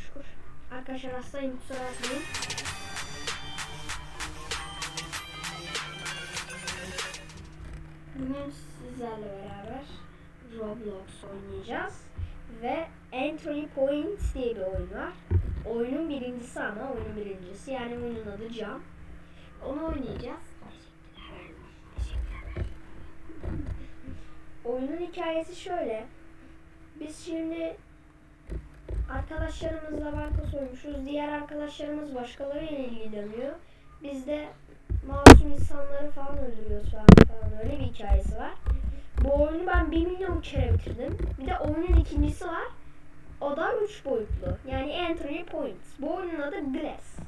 şükür. Arkadaşlar hastayım kusura bakmayın. Bugün sizlerle beraber Roblox oynayacağız. Ve Entry Points diye bir oyun var. Oyunun birincisi ama oyunun birincisi. Yani oyunun adı Cam. Onu oynayacağız. Oyunun hikayesi şöyle. Biz şimdi arkadaşlarımızla banka soymuşuz. Diğer arkadaşlarımız başkalarıyla ilgileniyor. Biz de masum insanları falan öldürüyoruz falan, falan öyle bir hikayesi var. Bu oyunu ben 1 milyon kere bitirdim. Bir de oyunun ikincisi var. O da 3 boyutlu. Yani Entry Points. Bu oyunun adı Glass.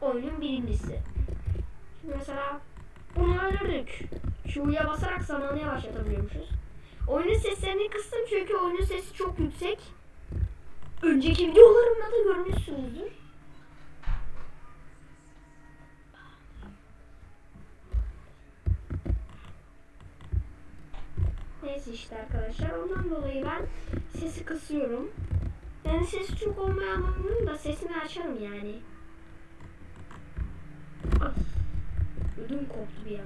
Oyunun birincisi. Şimdi mesela bunu öldürdük. Q'ya basarak zamanı yavaşlatabiliyormuşuz. Oyunun seslerini kıstım çünkü oyunun sesi çok yüksek. Önceki videolarımda da görmüşsünüzdür. Neyse işte arkadaşlar ondan dolayı ben sesi kısıyorum. Yani sesi çok olmayan oyunun da sesini açarım yani. Ay. Ödüm koptu bir an.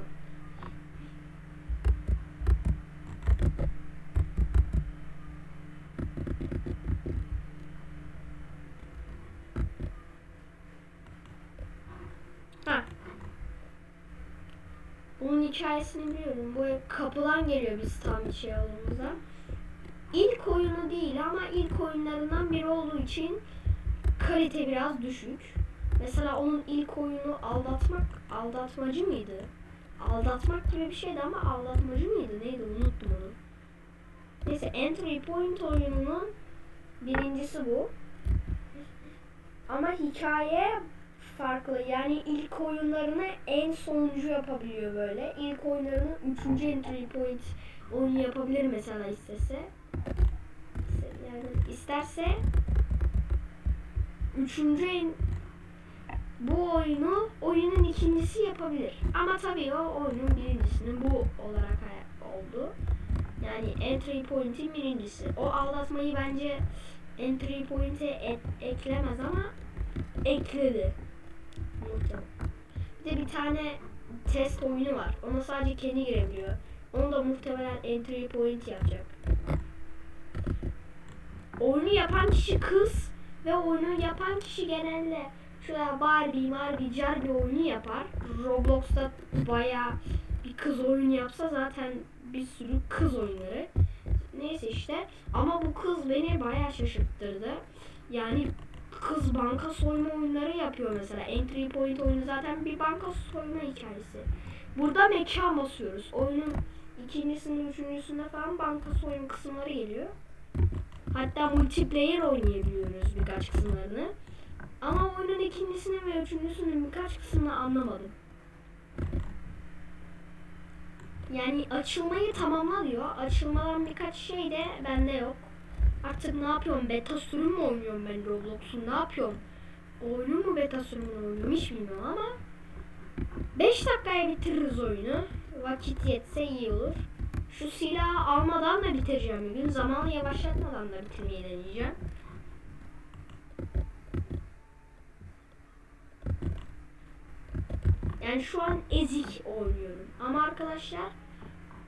Ha. Bunun hikayesini biliyorum. Bu kapıdan geliyor biz tam şey olduğumuzda. İlk oyunu değil ama ilk oyunlarından biri olduğu için kalite biraz düşük. Mesela onun ilk oyunu aldatmak, aldatmacı mıydı? Aldatmak gibi bir şeydi ama aldatmacı mıydı? Neydi? Unuttum onu. Neyse Entry Point oyununun birincisi bu. Ama hikaye farklı. Yani ilk oyunlarını en sonuncu yapabiliyor böyle. İlk oyunlarını üçüncü entry point oyunu yapabilir mesela istese. Yani isterse üçüncü en bu oyunu oyunun ikincisi yapabilir. Ama tabii o oyunun birincisinin bu olarak oldu. Yani entry point'in birincisi. O aldatmayı bence entry point'e et- eklemez ama ekledi. Bir de bir tane test oyunu var. Ona sadece kendi girebiliyor. Onu da muhtemelen entry point yapacak. Oyunu yapan kişi kız ve oyunu yapan kişi genelde şöyle Barbie, Barbie, Jar bir oyunu yapar. Roblox'ta bayağı bir kız oyunu yapsa zaten bir sürü kız oyunları. Neyse işte ama bu kız beni bayağı şaşırttırdı. Yani kız banka soyma oyunları yapıyor mesela. Entry Point oyunu zaten bir banka soyma hikayesi. Burada mekan basıyoruz. Oyunun ikincisinde, üçüncüsünde falan banka soyma kısımları geliyor. Hatta multiplayer oynayabiliyoruz birkaç kısımlarını. Ama oyunun ikincisini ve üçüncüsünün birkaç kısmını anlamadım. Yani açılmayı tamamla diyor. Açılmadan birkaç şey de bende yok. Artık ne yapıyorum? Beta sürüm mü oynuyorum ben Roblox'un? Ne yapıyorum? Oyunu mu beta sürümünü oynuyorum hiç bilmiyorum ama 5 dakikaya bitiririz oyunu. Vakit yetse iyi olur. Şu silahı almadan da bitireceğim bir gün. Zamanı yavaşlatmadan da bitirmeyi deneyeceğim. Yani şu an ezik oynuyorum. Ama arkadaşlar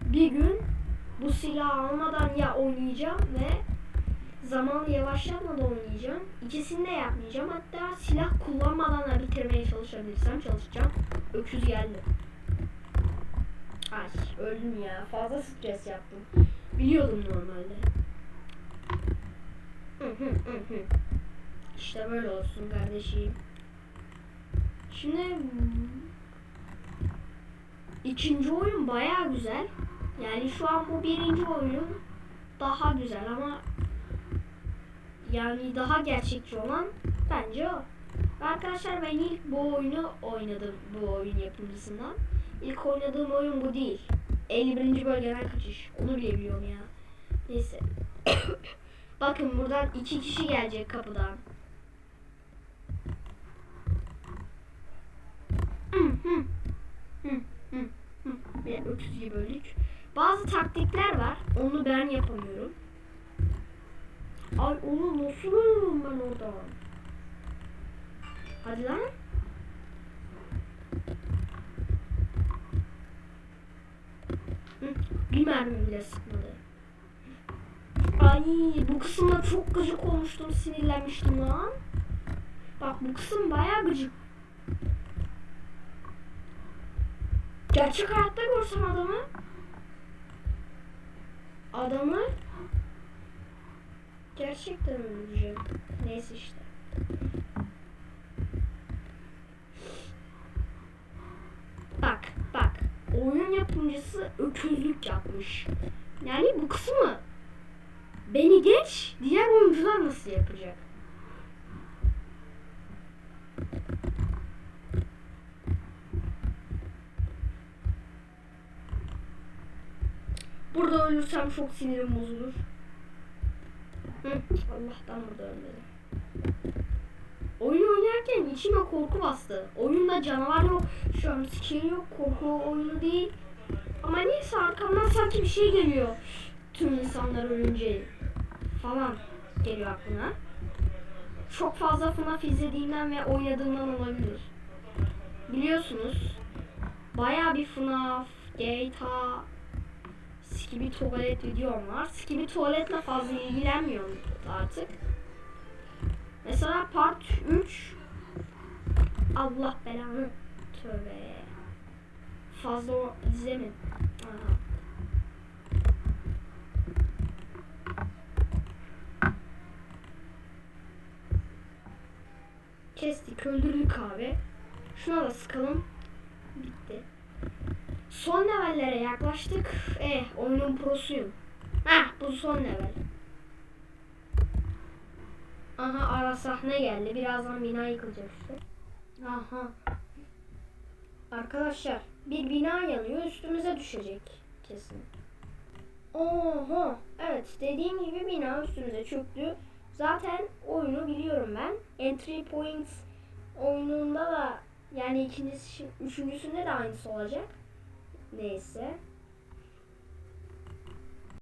bir gün bu silahı almadan ya oynayacağım ve zamanı yavaşlatmadan oynayacağım. İkisini de yapmayacağım. Hatta silah kullanmadan da bitirmeye çalışabilirsem çalışacağım. Öküz geldi. Ay öldüm ya. Fazla stres yaptım. Biliyordum normalde. İşte böyle olsun kardeşim. Şimdi ikinci oyun baya güzel. Yani şu an bu birinci oyun daha güzel ama yani daha gerçekçi olan bence o. Arkadaşlar ben ilk bu oyunu oynadım bu oyun yapımcısından. İlk oynadığım oyun bu değil. 51. bölgeden kaçış. Onu bile biliyorum ya. Neyse. Bakın buradan iki kişi gelecek kapıdan. Bir gibi böldük. Bazı taktikler var. Onu ben yapamıyorum. Ay oğlum nasıl ölüyorum ben oradan? Hadi lan. Bir mermi bile sıkmadı. Ay bu kısımda çok gıcık olmuştum, sinirlenmiştim lan. Bak bu kısım bayağı gıcık. Gerçek hayatta görsem adamı adamı gerçekten öldüreceğim. Neyse işte. Bak bak oyun yapımcısı öküzlük yapmış. Yani bu kısmı beni geç diğer oyuncular nasıl yapacak? Burada ölürsem çok sinirim bozulur. Hı, Allah'tan burada ölmedim. Oyun oynarken içime korku bastı. Oyunda canavar yok, skill yok, korku oyunu değil. Ama neyse arkamdan sanki bir şey geliyor. Tüm insanlar ölünce falan geliyor aklına. Çok fazla FNAF izlediğimden ve oynadığımdan olabilir. Biliyorsunuz baya bir FNAF, GTA, Skibi tuvalet videom var. Skibi tuvaletle fazla ilgilenmiyorum artık. Mesela part 3 Allah belanı tövbe. Fazla izlemedim. Aha. Kestik, öldürdük abi. Şuna da sıkalım. Son levellere yaklaştık. Eh, oyunun prosuyum. Heh, bu son level. Aha ara sahne geldi. Birazdan bina yıkılacak işte. Aha. Arkadaşlar bir bina yanıyor üstümüze düşecek kesin. Oho. Evet dediğim gibi bina üstümüze çöktü. Zaten oyunu biliyorum ben. Entry Points oyununda da yani ikincisi, üçüncüsünde de aynısı olacak. Neyse.